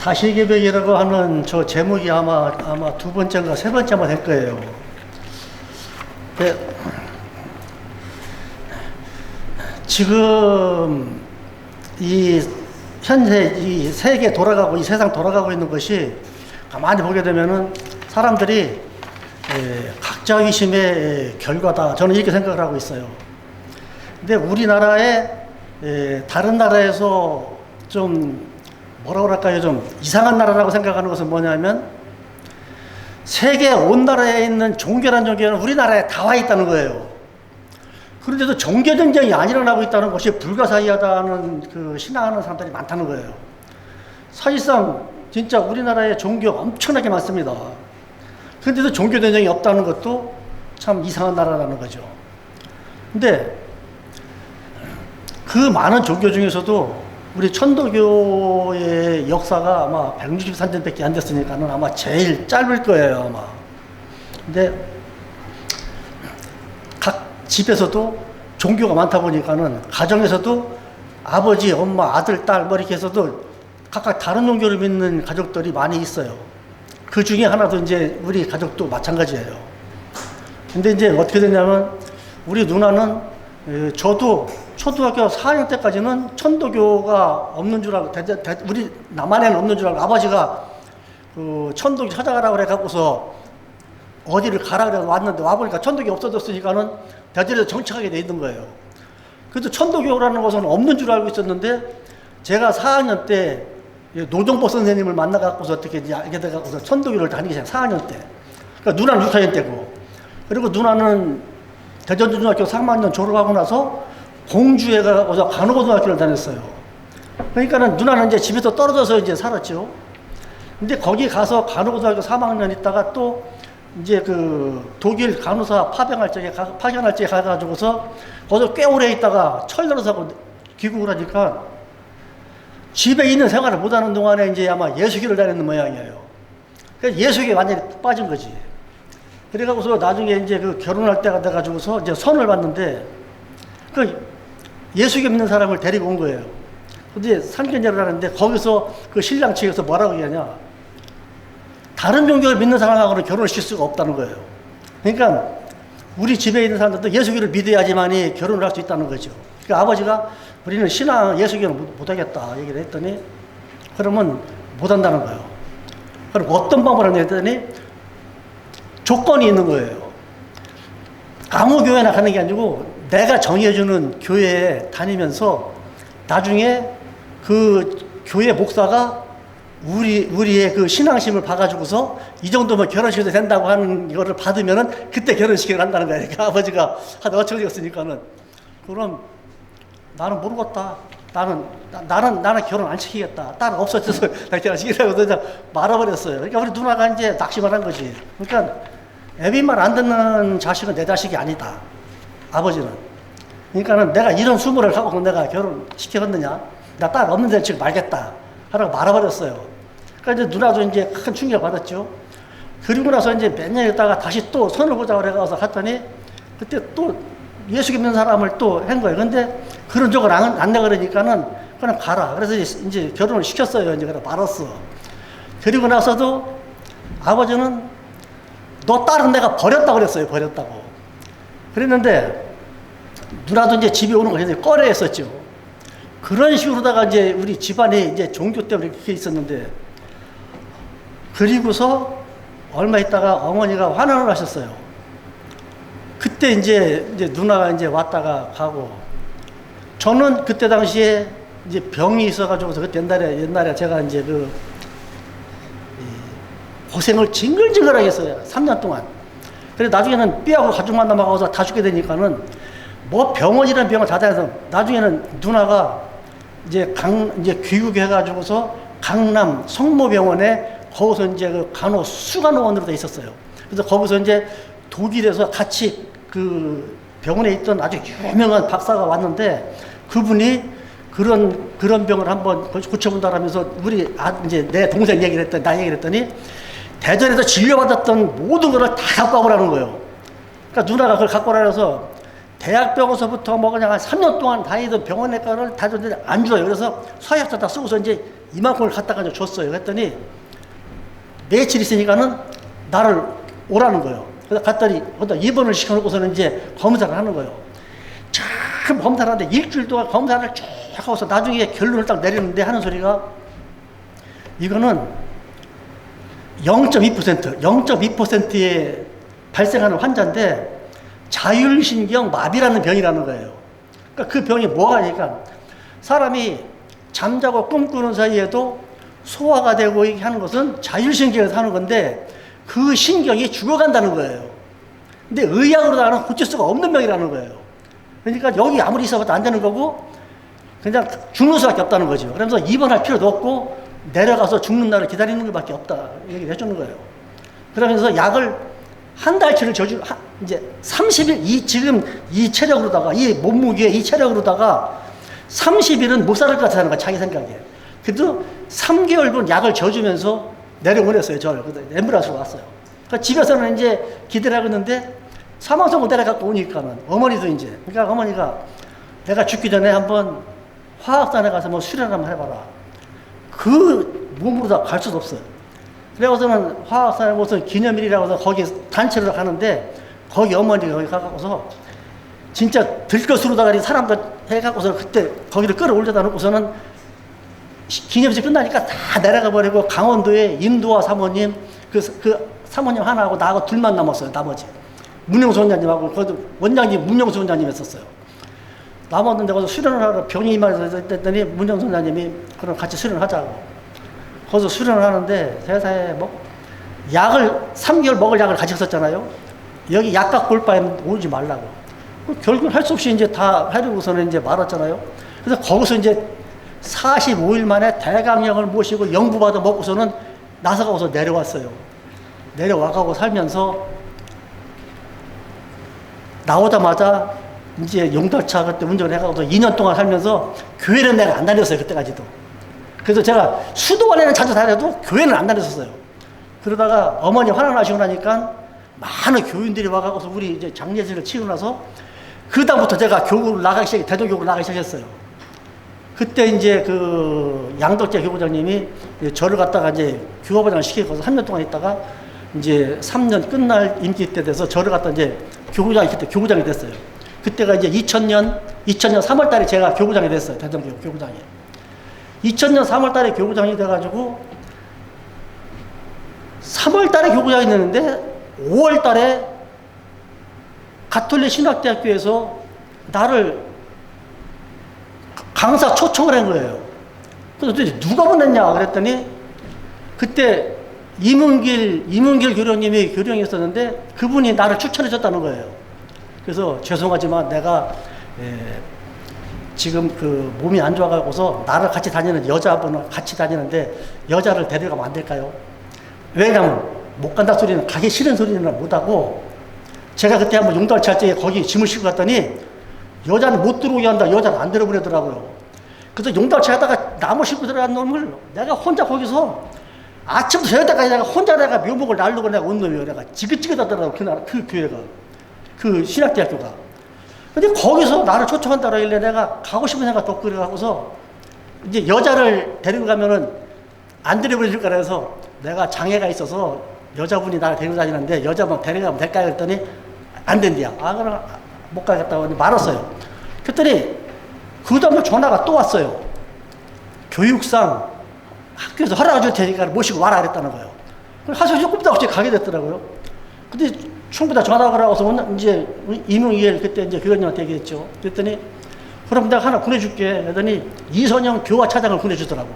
다시계백이라고 하는 저 제목이 아마 아마 두 번째인가 세 번째만 될 거예요. 네. 지금 이 현재 이 세계 돌아가고 이 세상 돌아가고 있는 것이 가만히 보게 되면은 사람들이 에, 각자 의심의 결과다. 저는 이렇게 생각을 하고 있어요. 근데 우리나라에 에, 다른 나라에서 좀 뭐라 그럴까요? 좀 이상한 나라라고 생각하는 것은 뭐냐면 세계 온 나라에 있는 종교란 종교는 우리나라에 다 와 있다는 거예요. 그런데도 종교 전쟁이 안 일어나고 있다는 것이 불가사의하다는 그 신앙하는 사람들이 많다는 거예요. 사실상 진짜 우리나라에 종교 엄청나게 많습니다. 그런데도 종교 전쟁이 없다는 것도 참 이상한 나라라는 거죠. 근데 그 많은 종교 중에서도 우리 천도교의 역사가 아마 163년밖에 안 됐으니까는 아마 제일 짧을 거예요, 아마. 근데 각 집에서도 종교가 많다 보니까는 가정에서도 아버지, 엄마, 아들, 딸, 뭐 이렇게 해서도 각각 다른 종교를 믿는 가족들이 많이 있어요. 그 중에 하나도 이제 우리 가족도 마찬가지예요. 근데 이제 어떻게 됐냐면 우리 누나는 에, 저도 초등학교 4학년 때까지는 천도교가 없는 줄 알고 대- 대- 우리 남한에는 없는 줄 알고 아버지가 그 천도교 찾아가라고 그래 갖고서 어디를 가라 그래 왔는데 와보니까 천도교 없어졌으니까는 대전에서 정착하게 돼 있는 거예요. 그래도 천도교라는 것은 없는 줄 알고 있었는데 제가 4학년 때 노정보 선생님을 만나갖고서 어떻게 알게 돼갖고서 천도교를 다니기 시작 4학년 때. 그러니까 누나는 6학년 때고. 그리고 누나는 대전중학교 3학년 졸업하고 나서 공주에 가서 간호고등학교를 다녔어요. 그러니까는 누나는 이제 집에서 떨어져서 이제 살았죠. 근데 거기 가서 간호고등학교 3학년 있다가 또 이제 그 독일 간호사 파병할 적에 가, 파견할 적에 가가지고서 거기서 꽤 오래 있다가 철들어서 귀국을 하니까 집에 있는 생활을 못하는 동안에 이제 아마 예수교를 다니는 모양이에요. 그래서 예수교에 완전히 빠진 거지. 그래가지고서 나중에 이제 그 결혼할 때가 돼가지고서 이제 선을 봤는데 그 예수교 믿는 사람을 데리고 온 거예요. 근데 상견례를 하는데 거기서 그 신랑 측에서 뭐라고 얘기하냐. 다른 종교를 믿는 사람하고는 결혼을 실 수가 없다는 거예요. 그러니까 우리 집에 있는 사람들도 예수교를 믿어야지만이 결혼을 할 수 있다는 거죠. 그러니까 아버지가 우리는 신앙 예수교는 못- 못하겠다 얘기를 했더니 그러면 못한다는 거예요. 그럼 어떤 방법을 했더니 조건이 있는 거예요. 아무 교회나 가는 게 아니고 내가 정해주는 교회에 다니면서 나중에 그 교회 목사가 우리 우리의 그 신앙심을 봐가지고서 이 정도면 결혼식도 된다고 하는 이거를 받으면은 그때 결혼식을 한다는 거예요. 그러니까 아버지가 한 어처구니었으니까는 그럼 나는 모르겠다. 나는 나, 나는 나는 결혼 안 시키겠다. 딸 없어져서 나 결혼 시키라고 그냥 말아버렸어요. 그러니까 우리 누나가 이제 낙심을 한 거지. 그러니까 애비 말 안 듣는 자식은 내 자식이 아니다. 아버지는. 그러니까는 내가 이런 수모를 하고 내가 결혼 시켰느냐? 나 딸 없는데 지금 말겠다. 하라고 말아버렸어요. 그러니까 이제 누나도 이제 큰 충격 받았죠. 그리고 나서 이제 몇 년 있다가 다시 또 선을 보자고 그래가서 갔더니 그때 또 예수 믿는 사람을 또 한 거예요. 근데 그런 적을 안, 안 내가 그러니까는 그냥 가라. 그래서 이제, 이제 결혼을 시켰어요. 이제 그래 말았어. 그리고 나서도 아버지는 너 딸은 내가 버렸다 그랬어요. 버렸다고. 그랬는데 누나도 이제 집에 오는 거 굉장히 꺼려했었죠. 그런 식으로다가 이제 우리 집안에 이제 종교 때문에 그렇게 있었는데 그리고서 얼마 있다가 어머니가 환원을 하셨어요. 그때 이제 이제 누나가 이제 왔다가 가고 저는 그때 당시에 이제 병이 있어가지고서 그때 옛날에 옛날에 제가 이제 그이 고생을 징글징글하게 했어요. 3년 동안. 그래 나중에는 삐하고 가족 만나고 가서 다 죽게 되니까는 뭐 병원이라는 병을 다 다녀서 나중에는 누나가 이제 강 이제 귀국해가지고서 강남 성모병원에 거기서 이제 그 간호 수간호원으로 돼 있었어요. 그래서 거기서 이제 독일에서 같이 그 병원에 있던 아주 유명한 박사가 왔는데 그분이 그런 그런 병을 한번 고쳐본다라면서 우리 아 이제 내 동생 얘기를 했더니 나 얘기를 했더니 대전에서 진료받았던 모든 거를 다 갖고 와보라는 거예요. 그러니까 누나가 그걸 갖고 오라서 대학병원서부터 뭐 그냥 한 3년 동안 다니던 병원내 거를 다 줬는데 안 줘요. 그래서 서약서 다 쓰고서 이제 이만큼을 갖다가 줬어요. 그랬더니 며칠 있으니까는 나를 오라는 거예요. 그래서 갔더니 입원을 시켜놓고서는 이제 검사를 하는 거예요. 참 검사를 하는데 일주일 동안 검사를 쭉 하고서 나중에 결론을 딱 내리는데 하는 소리가 이거는 0.2% 0.2%에 발생하는 환자인데 자율신경 마비라는 병이라는 거예요. 그러니까 그 병이 뭐가 하니까 사람이 잠자고 꿈꾸는 사이에도 소화가 되고 하는 것은 자율신경에서 하는 건데 그 신경이 죽어간다는 거예요. 근데 의학으로다가는 고칠 수가 없는 병이라는 거예요. 그러니까 여기 아무리 있어봐도 안 되는 거고 그냥 죽는 수밖에 없다는 거죠. 그러면서 입원할 필요도 없고 내려가서 죽는 날을 기다리는 것밖에 없다 얘기를 해주는 거예요. 그러면서 약을 한 달치를 저주 한- 이제 30일 이 지금 이 체력으로다가 이 몸무게 이 체력으로다가 30일은 못 살을 것 같다는 거야 자기 생각에. 그래도 3개월분 약을 져주면서 내려보냈어요 저를. 그래서 엠브라스로 왔어요. 그러니까 집에서는 이제 기대를 하고 있는데 사망선고 내려갖고 오니까는 어머니도 이제 그러니까 어머니가 내가 죽기 전에 한번 화학산에 가서 뭐 수련 한번 해봐라. 그 몸으로 다 갈 수도 없어요. 그래서는 화학산에 무슨 기념일이라고 해서 거기 단체로 가는데 거기 어머니가 거기 가갖고서 진짜 들것으로다가 사람들 해갖고서 그때 거기를 끌어올려다 놓고서는 시- 기념식 끝나니까 다 내려가 버리고 강원도에 임도화 사모님 그, 그 사모님 하나하고 나하고 둘만 남았어요 나머지 문영수 원장님하고 거기도 원장님 문영수 원장님 했었어요 남았는데 거기서 수련을 하러 병이 문영수 원장님이 그럼 같이 수련을 하자고. 거기서 수련을 하는데 세상에 뭐 약을 3개월 먹을 약을 같이 썼잖아요. 여기 약 갖고 올 바에는 오지 말라고. 그 결국 할 수 없이 이제 다 하려고서는 이제 말았잖아요. 그래서 거기서 이제 45일 만에 대강령을 모시고 영부받아 먹고서는 나서가고서 내려왔어요. 내려와가고 살면서 나오자마자 이제 용달차 그때 운전을 해가지고 2년 동안 살면서 교회는 내가 안 다녔어요. 그때까지도. 그래서 제가 수도원에는 자주 다녀도 교회는 안 다녔었어요. 그러다가 어머니 화나 나시고 나니까 많은 교인들이 와가고서 우리 이제 장례식을 치고 나서 그다음부터 제가 교구를 나가기 시작, 대도교구를 나가기 시작했어요. 그때 이제 그 양덕재 교구장님이 저를 갖다가 이제 교화반장을 시키고서 3년 동안 있다가 이제 3년 끝날 임기 때 돼서 저를 갖다 이제 교구장이 그때 교구장이 됐어요. 그때가 이제 2000년 2000년 3월 달에 제가 교구장이 됐어요. 대전교 교구장이. 2000년 3월 달에 교구장이 돼가지고 3월 달에 교구장이 되는데 5월 달에 가톨릭 신학대학교에서 나를 강사 초청을 한 거예요. 그래서 누가 보냈냐 그랬더니 그때 이문길 이문길 교령님이 교령이었었는데 그분이 나를 추천해 줬다는 거예요. 그래서 죄송하지만 내가 에, 지금 그 몸이 안 좋아가고서 나를 같이 다니는 여자분을 같이 다니는데 여자를 데려가면 안 될까요? 왜냐면 못 간다 소리는 가기 싫은 소리는 못하고 제가 그때 한번 용달차 때 거기 짐을 싣고 갔더니 여자는 못 들어오게 한다 여자를 안 데려보내더라고요. 그래서 용달차 하다가 나무 싣고 들어간 놈을 내가 혼자 거기서 아침부터 저녁 때까지 내가 혼자 내가 묘목을 날르고 내가 온 놈이에요. 내가 지긋지긋하더라고 그날 그 교회가 그 신학대학교가 근데 거기서 나를 초청한다고 하길래 내가 가고 싶은 생각도 없고 그래갖고서 이제 여자를 데리고 가면은 안 데려보내줄 해서 내가 장애가 있어서 여자분이 나를 데리고 다니는데 여자분 데려가면 될까요? 그랬더니 안 된대요. 아, 그럼 못 가겠다고 말았어요. 그랬더니 그 다음에 전화가 또 왔어요. 교육상 학교에서 허락해 줄 테니까 모시고 와라 그랬다는 거예요. 하셔 조금도 없이 가게 됐더라고요. 근데 충분히 다 전화가 라고서 이제 이명희엘 그때 이제 교장님한테 얘기했죠. 그랬더니 그럼 내가 하나 보내줄게. 그랬더니 이선영 교화 차장을 보내주더라고.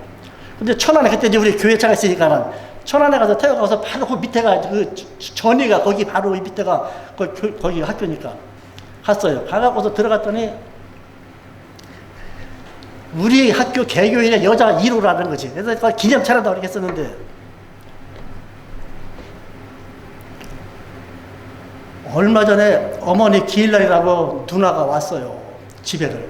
근데 천안에 그때 이제 우리 교회 차가 있으니까는 천안에 가서 태워 가서 바로 그 밑에가 그 전이가 거기 바로 이 밑에가 교- 거기 학교니까 갔어요. 가갖고서 들어갔더니 우리 학교 개교인의 여자 1호라는 거지. 그래서 그 기념차라도 이렇게 썼는데 얼마 전에 어머니 기일날이라고 누나가 왔어요. 집에를.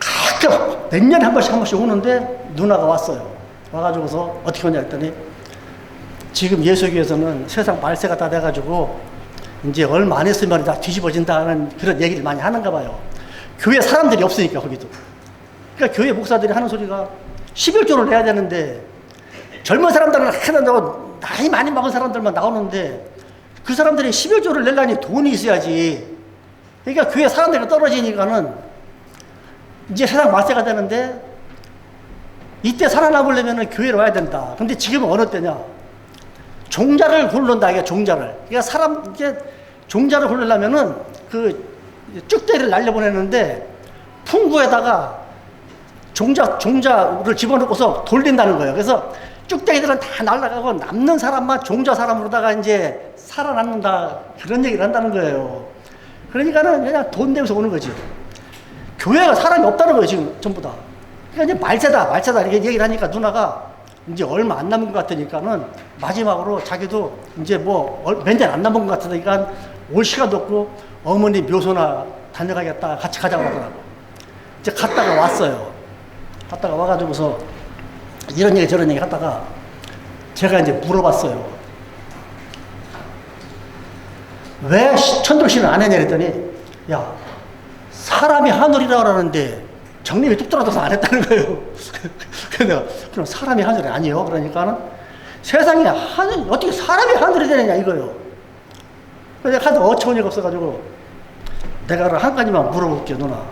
가끔 몇 년에 한 번씩 한 번씩 오는데 누나가 왔어요. 와가지고서 어떻게 하냐 했더니 지금 예수교에서는 세상 말세가 다 돼가지고 이제 얼마 안 있으면 다 뒤집어진다는 그런 얘기를 많이 하는가 봐요. 교회 사람들이 없으니까 거기도. 그러니까 교회 목사들이 하는 소리가 11조를 내야 되는데 젊은 사람들은 하나 나고 나이 많이 먹은 사람들만 나오는데 그 사람들이 11조를 내려니 돈이 있어야지. 그러니까 교회 사람들이 떨어지니까는 이제 세상 말세가 되는데 이때 살아남으려면 교회로 와야 된다. 근데 지금은 어느 때냐? 종자를 굴른다 이게 종자를. 그러니까 사람 이게 종자를 굴리려면은 그 쭉대기를 날려보내는데 풍구에다가 종자 종자를 집어넣고서 돌린다는 거예요. 그래서 쭉대기들은 다 날아가고 남는 사람만 종자 사람으로다가 이제 살아남는다 그런 얘기를 한다는 거예요. 그러니까는 그냥 돈 내면서 오는 거지. 교회가 사람이 없다는 거예요 지금 전부 다. 그러니까 이제 말세다 말세다 이렇게 얘기를 하니까 누나가 이제 얼마 안 남은 것 같으니까는 마지막으로 자기도 이제 뭐몇년안 남은 것 같으니까 올 시간도 없고 어머니 묘소나 다녀가겠다 같이 가자고 하더라고. 이제 갔다가 왔어요. 갔다가 와가지고서 이런 얘기 저런 얘기 하다가 제가 이제 물어봤어요. 왜 천도신을 안 했냐 그랬더니 야 사람이 하늘이라고 그러는데 정림이 뚝 떨어져서 안 했다는 거예요. 그래서 그럼 사람이 하늘이 아니요. 그러니까는 세상에 하늘 어떻게 사람이 하늘이 되느냐 이거요. 내가 하도 어처구니가 없어가지고 내가 한 가지만 물어볼게요 누나.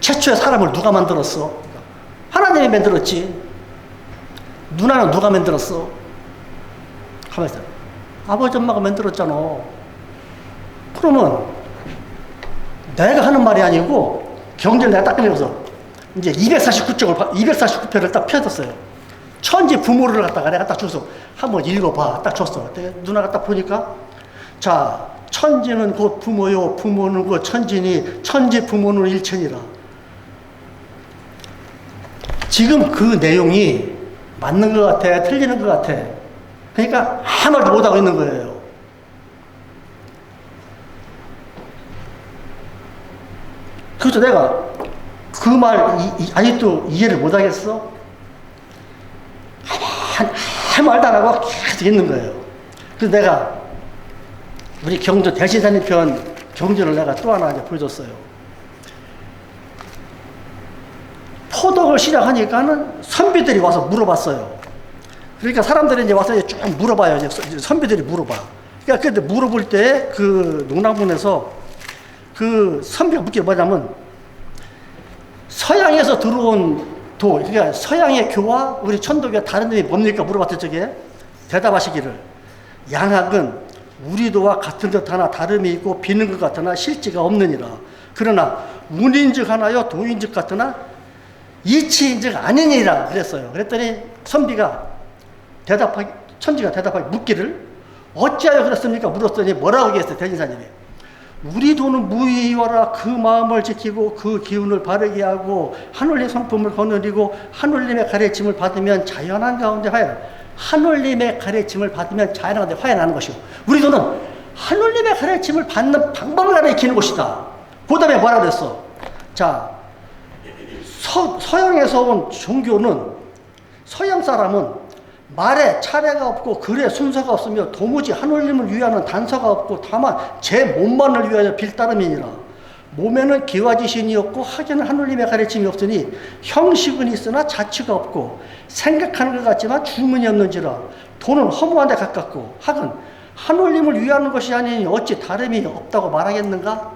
최초에 사람을 누가 만들었어? 하나님이 만들었지. 누나는 누가 만들었어? 가만있어. 아버지 엄마가 만들었잖아. 그러면 내가 하는 말이 아니고 경제를 내가 딱 꺼내서 이제 249쪽을 249편을 딱 펴줬어요. 천지 부모를 갖다가 내가 딱 줘서 한번 읽어봐. 딱 줬어. 누나가 딱 보니까 자 천지는 곧 부모요 부모는 곧 천지니 천지 부모는 일천이라. 지금 그 내용이 맞는 것 같아, 틀리는 것 같아. 그러니까 아무 말도 못하고 있는 거예요. 그래서 내가 그 말 아직도 이해를 못하겠어? 한, 한 말도 안 하고 계속 있는 거예요. 그래서 내가 우리 경주 대신사님 편 경주를 내가 또 하나 이제 보여줬어요. 포덕을 시작하니까는 선비들이 와서 물어봤어요. 그러니까 사람들이 이제 와서 쭉 물어봐요. 이제 선비들이 물어봐. 그러니까 그때 물어볼 때 그 농락문에서 그 선비가 묻게 뭐냐면 서양에서 들어온 도, 그러니까 서양의 교와 우리 천도교가 다른 점이 뭡니까 물어봤던 적에 대답하시기를 양학은 우리 도와 같은 듯 하나 다름이 있고 비는 것 같으나 실지가 없느니라. 그러나 운인즉 하나요 도인즉 같으나 이치인즉 아니니라 그랬어요. 그랬더니 선비가 대답하기 천지가 대답하기 묻기를 어찌하여 그랬습니까? 물었더니 뭐라고 얘기했어요 대진사님이. 우리 돈은 무의와라. 그 마음을 지키고 그 기운을 바르게 하고 하늘의 성품을 거느리고 하늘님의 가르침을 받으면 자연한 가운데 하여 하늘님의 가르침을 받으면 자연한 가운데 화해나는 것이고. 우리 돈은 하늘님의 가르침을 받는 방법을 가르치는 것이다. 그 다음에 뭐라 그랬어? 자 서, 서양에서 온 종교는 서양 사람은 말에 차례가 없고 글에 순서가 없으며 도무지 하늘님을 위하는 단서가 없고 다만 제 몸만을 위하여 빌 따름이니라. 몸에는 기와지신이 없고 하기는 하늘님의 가르침이 없으니 형식은 있으나 자취가 없고 생각하는 것 같지만 주문이 없는지라 돈은 허무한 데 가깝고 하긴 하늘님을 위하는 것이 아니니 어찌 다름이 없다고 말하겠는가?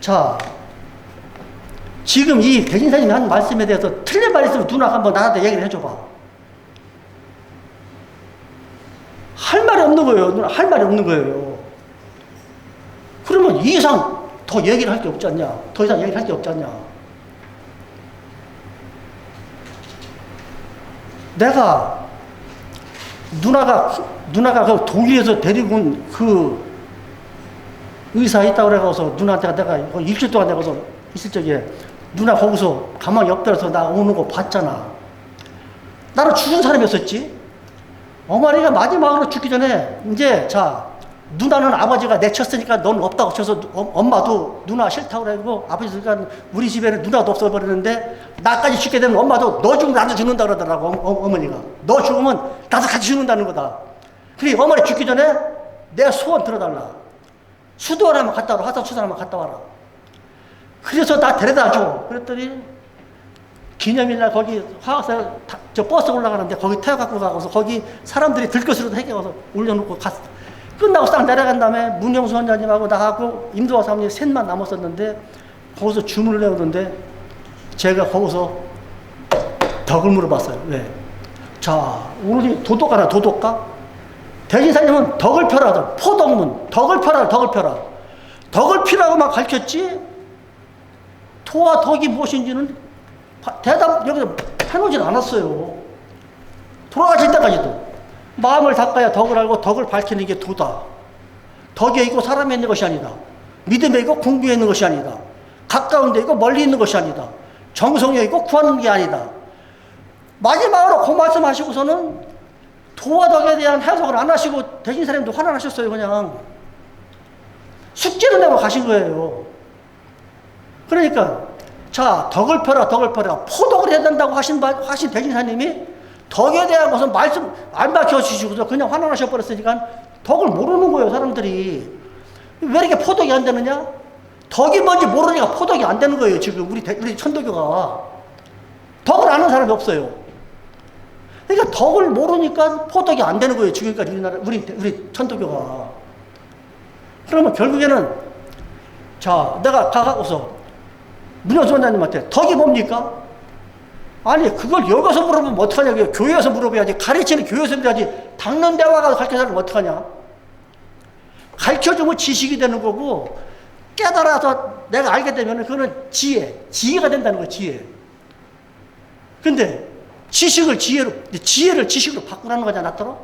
자, 지금 이 대신사님이 한 말씀에 대해서 틀린 말 있으면 누나가 한번 나한테 얘기를 해줘봐. 할 말이 없는 거예요. 누나 할 말이 없는 거예요. 그러면 이 이상 더 얘기를 할 게 없지 않냐? 더 이상 얘기를 할 게 없지 않냐? 내가 누나가 누나가 그 독일에서 데리고 온 그 의사 있다고 그래가서 누나한테 내가 일주일 동안 내가 서 있을 적에 누나 거기서 가만히 엎드려서 나 오는 거 봤잖아. 나는 죽은 사람이었었지. 어머니가 마지막으로 죽기 전에 이제 자 누나는 아버지가 내쳤으니까 넌 없다고 쳐서 어, 엄마도 누나 싫다고 그래고 아버지가 우리 집에는 누나도 없어버렸는데 나까지 죽게 되면 엄마도 너 죽으면 나도 죽는다 그러더라고 어, 머니가너 죽으면 나도 같이 죽는다는 거다. 그래 어머니 죽기 전에 내 소원 들어달라. 수도 하나만 갔다 와라. 화산 수도 하나만 갔다 와라. 그래서 나 데려다 줘. 그랬더니 기념일날 거기 화학사 다- 저 버스 올라가는데 거기 태워 갖고 가고서 거기 사람들이 들것으로 해겨서 올려놓고 갔어. 끝나고 싹 내려간 다음에 문영수 원장님하고 나하고 임도화 사모님 셋만 남았었는데 거기서 주문을 내오는데 제가 거기서 덕을 물어봤어요. 왜? 자, 오늘 도덕가나 도덕가? 대진사님은 덕을 펴라. 포덕문. 덕을 펴라. 덕을 펴라. 덕을 피라고만 가르쳤지 토와 덕이 무엇인지는 바- 대답 여기서 해놓진 않았어요. 돌아가실 때까지도. 마음을 닦아야 덕을 알고 덕을 밝히는 게 도다. 덕에 있고 사람에 있는 것이 아니다. 믿음에 있고 공부에 있는 것이 아니다. 가까운 데 있고 멀리 있는 것이 아니다. 정성에 있고 구하는 게 아니다. 마지막으로 그 말씀하시고서는 도와 덕에 대한 해석을 안 하시고 대신 사람도 화난 하셨어요 그냥 숙제를 내고 가신 거예요 그러니까 자 덕을 펴라 덕을 펴라 포덕을 해야 된다고 하신 바- 하신 대진사님이 덕에 대한 것은 말씀 안 밝혀주시고서 그냥 화난하셔 버렸으니까 덕을 모르는 거예요 사람들이 왜 이렇게 포덕이 안 되느냐 덕이 뭔지 모르니까 포덕이 안 되는 거예요 지금 우리 대- 우리 천도교가 덕을 아는 사람이 없어요 그러니까 덕을 모르니까 포덕이 안 되는 거예요. 지금까지 우리나라 우리 우리 천도교가. 그러면 결국에는 자 내가 가가고서 문현수 원장님한테 덕이 뭡니까? 아니 그걸 여기서 물어보면 어떡하냐고요. 교회에서 물어봐야지. 가르치는 교회에서 물어야지. 닦는 데 와가서 가르쳐주면 어떡하냐? 가르쳐주면 지식이 되는 거고 깨달아서 내가 알게 되면 그거는 지혜, 지혜가 된다는 거예요. 지혜. 근데 지식을 지혜로, 지혜를 지식으로 바꾸라는 거잖아, 나더러?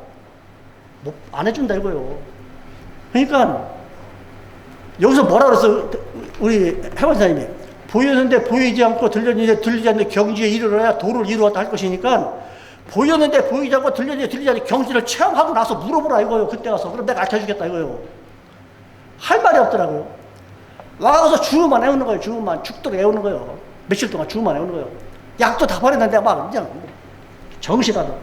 뭐, 안 해준다 이거요. 그러니까, 여기서 뭐라 그랬어, 우리 해원사님이. 보였는데 보이지 않고 들렸는데 들리지 않는 경지에 이르러야 도를 이루었다 할 것이니까, 보였는데 보이지 않고 들렸는데 들리지 않는 경지를 체험하고 나서 물어보라 이거요, 그때 가서. 그럼 내가 알려주겠다 이거요. 할 말이 없더라고요. 와가서 주문만 외우는 거예요, 주문만. 죽도록 외우는 거예요. 며칠 동안 주문만 외우는 거예요. 약도 다 버렸는데 막 그냥 정시가도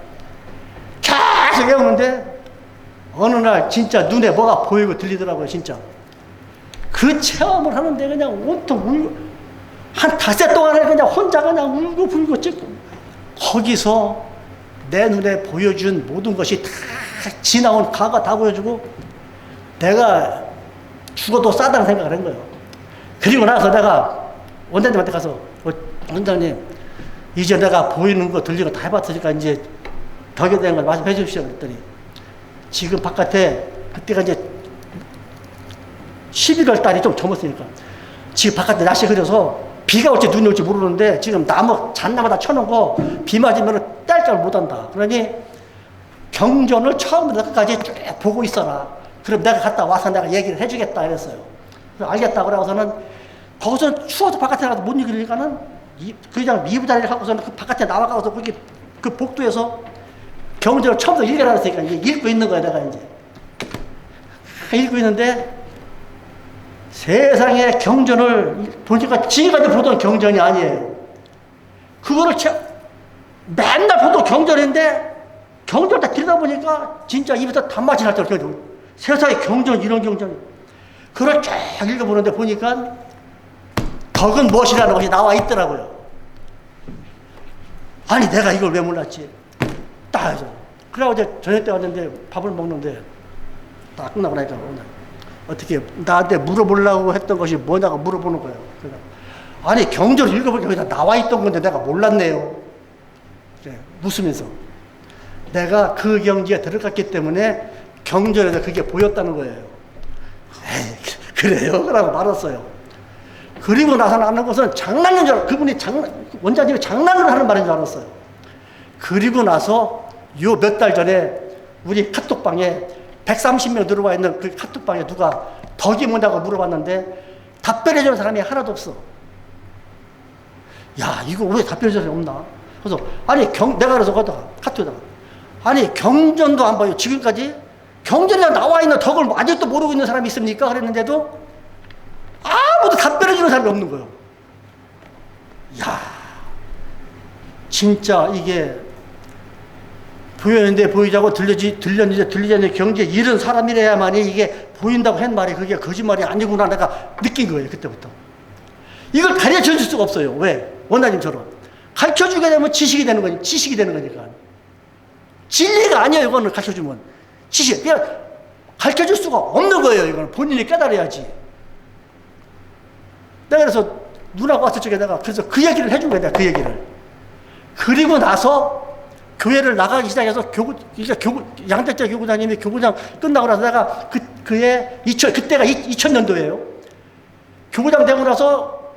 계속 외우는데 어느 날 진짜 눈에 뭐가 보이고 들리더라고요 진짜 그 체험을 하는데 그냥 온통 울고 한 닷새 동안에 그냥 혼자 그냥 울고 불고 찍고. 거기서 내 눈에 보여준 모든 것이 다 지나온 과거 다 보여주고 내가 죽어도 싸다는 생각을 한 거예요. 그리고 나서 내가 원장님한테 가서 어, 원장님 이제 내가 보이는 거 들리는 거 다 해봤으니까 이제 덕에 대한 걸 말씀해 주십시오. 그랬더니 지금 바깥에 그때가 이제 11월 달이 좀 젊었으니까 지금 바깥에 날씨 흐려서 비가 올지 눈이 올지 모르는데 지금 나무 잔나무 다 쳐놓은 거 비 맞으면 뗄줄 못한다. 그러니 경전을 처음부터 끝까지 쭉 보고 있어라. 그럼 내가 갔다 와서 내가 얘기를 해주겠다 이랬어요. 알겠다 그러고서는 거기서 추워서 바깥에 나가서 못 읽으니까는 이, 그냥 미부자리를 하고서는 그 바깥에 나와가서 거기 그 복도에서 경전을 처음부터 읽으라 했으니까 이제 읽고 있는 거야 내가 이제. 읽고 있는데 세상에 경전을 보니까 지금까지 보던 경전이 아니에요 그거를 채, 맨날 보던 경전인데 경전 다 들여다보니까 진짜 입에서 단맛이 날 정도로 경전 세상에 경전 이런 경전이 그걸 쫙 읽어보는데 보니까 덕은 무엇이라는 것이 나와 있더라고요. 아니 내가 이걸 왜 몰랐지? 딱 이제 저녁 때 왔는데 밥을 먹는데 딱 끝나고 나니까 오늘 어떻게 나한테 물어보려고 했던 것이 뭐냐고 물어보는 거예요. 그래서 아니 경전을 읽어보니까 여기다 나와 있던 건데 내가 몰랐네요. 그래, 웃으면서 내가 그 경지에 들어갔기 때문에 경전에서 그게 보였다는 거예요. 에이, 그래요? 라고 말았어요. 그리고 나서 나는 것은 장난인 줄 알았어요. 그분이 장난, 원장님이 장난을 하는 말인 줄 알았어요. 그리고 나서 요 몇 달 전에 우리 카톡방에 130명 들어와 있는 그 카톡방에 누가 덕이 뭐냐고 물어봤는데 답변해주는 사람이 하나도 없어. 야, 이거 왜 답변해주는 사람이 없나? 그래서, 아니, 경, 내가 그래서 거기다가 카톡에다가 아니, 경전도 안 봐요. 지금까지 경전에 나와 있는 덕을 아직도 모르고 있는 사람이 있습니까? 그랬는데도 아무도 답변해주는 사람이 없는 거예요. 야 진짜 이게 보였는데 보이자고 들려지, 들렸는데 들리지 않는 경제 이런 사람이래야만이 이게 보인다고 한 말이 그게 거짓말이 아니구나 내가 느낀 거예요, 그때부터. 이걸 가르쳐 줄 수가 없어요. 왜? 원장님처럼. 가르쳐 주게 되면 지식이 되는 거니, 지식이 되는 거니까. 진리가 아니에요, 이거는 가르쳐 주면. 지식. 그냥 가르쳐 줄 수가 없는 거예요, 이거는. 본인이 깨달아야지. 내가 그래서 누나가 왔을 적에 내가 그래서 그 얘기를 해준 거야, 내가 그 얘기를. 그리고 나서 교회를 나가기 시작해서 교구, 이제 교구, 양대자 교구장님이 교구장 끝나고 나서 내가 그, 그해 2000, 그때가 2000년도예요. 교구장 되고 나서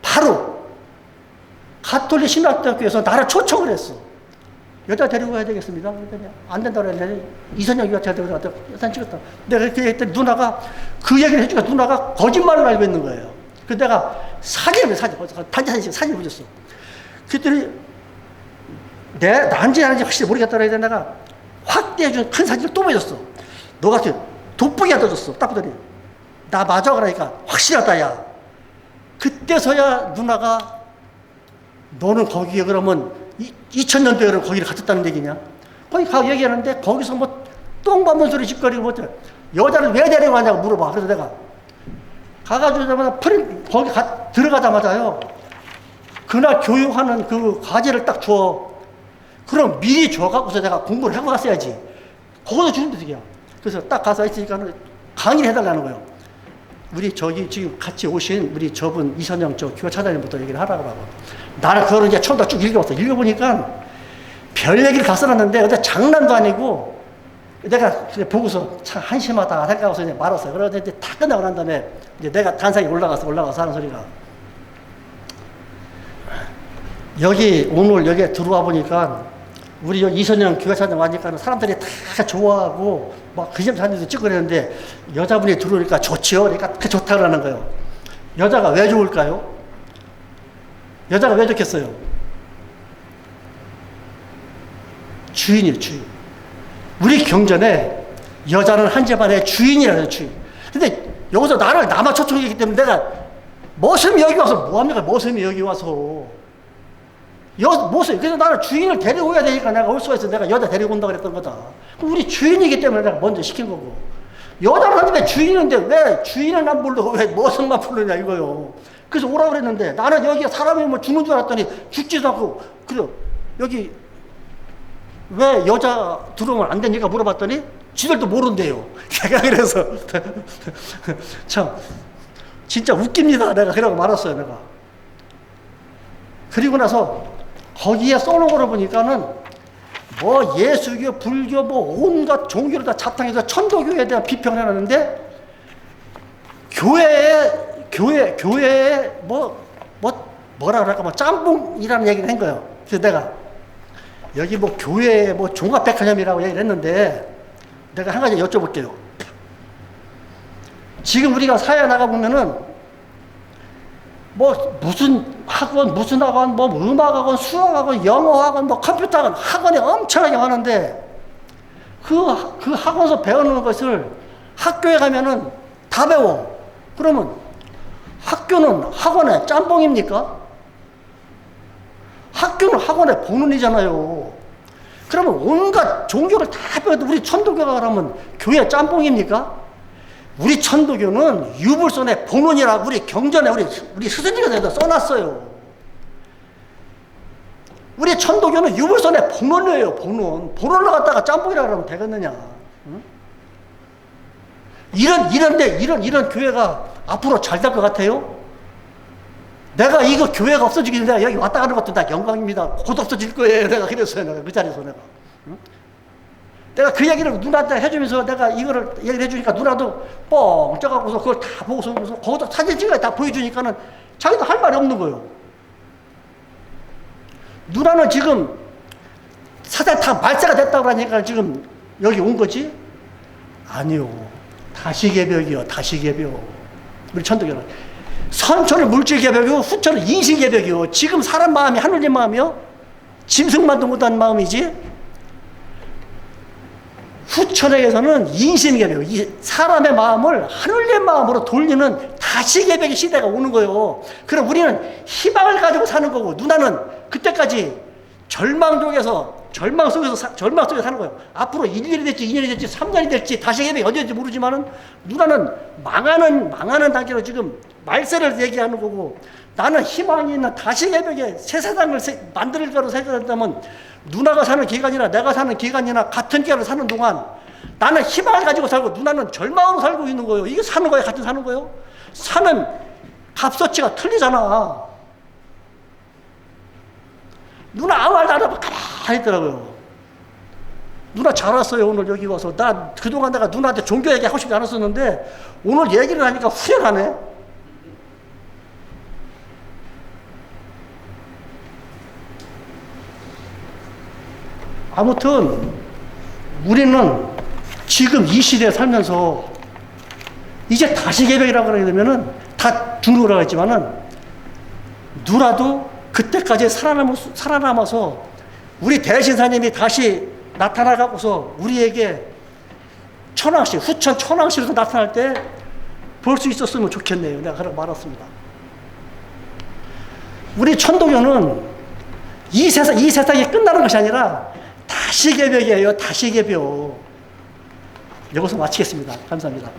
바로 가톨릭 신학대학교에서 나를 초청을 했어. 여자 데리고 가야 되겠습니다. 그랬더니 안 된다고 했는데 이선영 교육자 데리고 갔다 여산 찍었다. 내가 그렇게 했더니 누나가 그 얘기를 해주니까 누나가 거짓말을 알고 있는 거예요. 그 내가 사진을 사진, 단지 사진, 사진을 보여줬어. 그랬더니 내 난지 아닌지 확실히 모르겠다고 해서 내가 확대해준 큰 사진을 또 보여줬어. 너 같은 돋보기가 떠줬어. 딱 보더니 나 맞아 그러니까 확실하다 야. 그때서야 누나가 너는 거기에 그러면 2000년도에 거기를 갔었다는 얘기냐? 거기 가 얘기하는데 거기서 뭐 똥밟는 소리 짓거리고 뭐 여자를 왜 데려가냐고 물어봐. 그래서 내가 가가지고 거기 가, 들어가자마자요. 그날 교육하는 그 과제를 딱 줘. 그럼 미리 줘갖고서 내가 공부를 하고 갔어야지. 거기서 주는 데이야. 그래서 딱 가서 있으니까 강의를 해달라는 거예요. 우리 저기 지금 같이 오신 우리 저분 이선영 저 교회 차장님부터 얘기를 하라고 하고. 나는 그거를 이제 처음부터 쭉 읽어봤어. 읽어보니까 별 얘기를 다 써놨는데 어제 장난도 아니고 내가 보고서 참 한심하다 생각하고서 이제 말았어요. 그러고 이제 다 끝나고 난 다음에 이제 내가 단상에 올라가서 올라가서 하는 소리가 여기 오늘 여기에 들어와 보니까 우리 이선영 교회차장 와니까 사람들이 다 좋아하고 막 그집 사진도 찍고 그랬는데 여자분이 들어오니까 좋지요. 그러니까 그 좋다 그러는 거예요. 여자가 왜 좋을까요? 여자가 왜 좋겠어요? 주인이에요, 주인. 우리 경전에 여자는 한 집안의 주인이라는 주인. 근데 여기서 나를 남아 초청했기 때문에 내가 머슴이 여기 와서 뭐합니까? 머슴이 여기 와서. 여, 모습. 그래서 나는 주인을 데리고 야 되니까 내가 올 수가 있어. 내가 여자 데리고 온다 그랬던 거다. 우리 주인이기 때문에 내가 먼저 시킨 거고. 여자를 하는데 주인인데 왜 주인은 안 부르고 왜 머슴만 부르냐 이거요. 그래서 오라고 그랬는데 나는 여기 사람이 뭐 죽는 줄 알았더니 죽지도 않고 그래 여기 왜 여자 들어오면 안 되니까 물어봤더니 지들도 모른대요. 내가 그래서 참 진짜 웃깁니다. 내가 그러고 말았어요. 내가. 그리고 나서 거기에 써놓은 거를 보니까는 뭐 예수교, 불교, 뭐 온갖 종교를 다 자탕해서 천도교에 대한 비평을 해놨는데 교회에 교회 교회에 뭐뭐 뭐라 그럴까 뭐 짬뽕이라는 얘기를 한 거예요. 그래서 내가 여기 뭐 교회 뭐 종합백화점이라고 얘기를 했는데 내가 한 가지 여쭤볼게요. 지금 우리가 사회 나가 보면은 뭐 무슨 학원 무슨 학원 뭐 음악 학원 수학 학원 영어 학원 뭐 컴퓨터 학원 학원이 엄청나게 많은데 그, 그 학원에서 배우는 것을 학교에 가면은 다 배워 그러면 학교는 학원의 짬뽕입니까? 학교는 학원의 본원이잖아요 그러면 온갖 종교를 다 배워도 우리 천도교가 그러면 교회 짬뽕입니까? 우리 천도교는 유불선의 본원이라고 우리 경전에 우리 우리 스승님께서 써놨어요. 우리 천도교는 유불선의 본원이에요. 본원. 본원을 갖다가 짬뽕이라 그러면 되겠느냐? 응? 이런 이런데 이런 이런 교회가 앞으로 잘 될 것 같아요? 내가 이거 교회가 없어지기 전에 여기 왔다 가는 것도 다 영광입니다. 곧 없어질 거예요. 내가 그랬어요. 내가 그 자리에서 내가. 응? 내가 그 얘기를 누나한테 해주면서 내가 이거를 얘기를 해주니까 누나도 뻥 쪄갖고서 그걸 다 보고서 거기다 사진 찍어 다 보여주니까는 자기도 할 말이 없는 거예요. 누나는 지금 사장 다 말세가 됐다고 하니까 지금 여기 온 거지? 아니요. 다시 개벽이요. 다시 개벽. 우리 천도교는. 선천은 물질 개벽이고 후천은 인신 개벽이요. 지금 사람 마음이 하늘님 마음이요? 짐승만도 못한 마음이지? 후천에게서는 인신개벽, 이 사람의 마음을 하늘의 마음으로 돌리는 다시 개벽의 시대가 오는 거예요. 그럼 우리는 희망을 가지고 사는 거고, 누나는 그때까지 절망 속에서 절망 속에서 사- 절망 속에 사는 거예요. 앞으로 1년이 될지 2년이 될지 3년이 될지 다시 해이 언제 될지 모르지만은 누나는 망하는 망하는 단계로 지금 말세를 얘기하는 거고 나는 희망이 있는 다시 해벽에 새 세상을 세- 만들 거로 생각한다면 누나가 사는 기간이나 내가 사는 기간이나 같은 기간을 사는 동안 나는 희망을 가지고 살고 누나는 절망으로 살고 있는 거예요. 이게 사는 거예요, 같이 사는 거예요. 사는 값어치가 틀리잖아. 누나 아무 말도 안 하고 가만히 있더라고요. 누나 잘 왔어요, 오늘 여기 와서. 나 그동안 내가 누나한테 종교 얘기 하고 싶지 않았었는데, 오늘 얘기를 하니까 후련하네. 아무튼, 우리는 지금 이 시대에 살면서, 이제 다시 개벽이라고 그러면은 다 중국이라고 했지만은, 누나도 그때까지 살아남, 살아남아서 우리 대신사님이 다시 나타나가고서 우리에게 천왕시, 후천 천왕시로 나타날 때 볼 수 있었으면 좋겠네요. 내가 그렇게 말았습니다. 우리 천도교는 이 세상, 이 세상이 끝나는 것이 아니라 다시 개벽이에요. 다시 개벽. 여기서 마치겠습니다. 감사합니다.